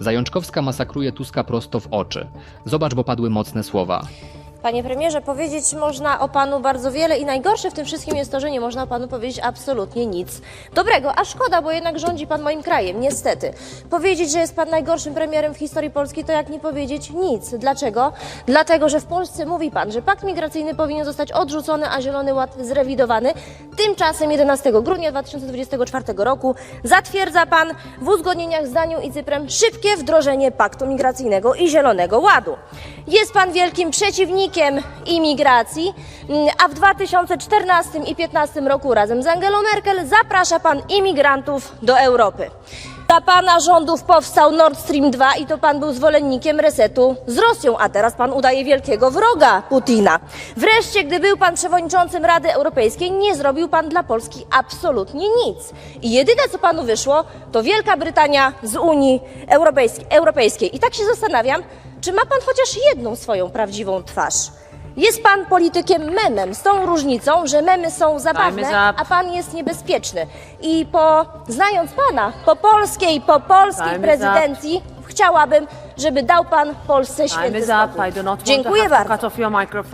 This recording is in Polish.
Zajączkowska masakruje Tuska prosto w oczy. Zobacz, bo padły mocne słowa. Panie premierze, powiedzieć można o panu bardzo wiele i najgorsze w tym wszystkim jest to, że nie można o panu powiedzieć absolutnie nic dobrego. A szkoda, bo jednak rządzi pan moim krajem, niestety. Powiedzieć, że jest pan najgorszym premierem w historii Polski, to jak nie powiedzieć nic. Dlaczego? Dlatego, że w Polsce mówi pan, że pakt migracyjny powinien zostać odrzucony, a Zielony Ład zrewidowany. Tymczasem 11 grudnia 2024 roku zatwierdza pan w uzgodnieniach z Danią i Cyprem szybkie wdrożenie paktu migracyjnego i Zielonego Ładu. Jest pan wielkim przeciwnikiem imigracji, mm, a w 2014 i 2015 roku razem z Angelą Merkel zaprasza pan imigrantów do Europy. Za pana rządów powstał Nord Stream 2 i to pan był zwolennikiem resetu z Rosją, a teraz pan udaje wielkiego wroga Putina. Wreszcie, gdy był pan przewodniczącym Rady Europejskiej, nie zrobił pan dla Polski absolutnie nic. I jedyne, co panu wyszło, to Wielka Brytania z Unii Europejskiej. I tak się zastanawiam, czy ma pan chociaż jedną swoją prawdziwą twarz? Jest pan politykiem memem, z tą różnicą, że memy są zabawne, a pan jest niebezpieczny. I po, znając pana, po polskiej, po polskiej Time is prezydencji, chciałabym, żeby dał pan Polsce Time święty is up. spokój. I do not want Dziękuję to have to bardzo. cut off your microphone.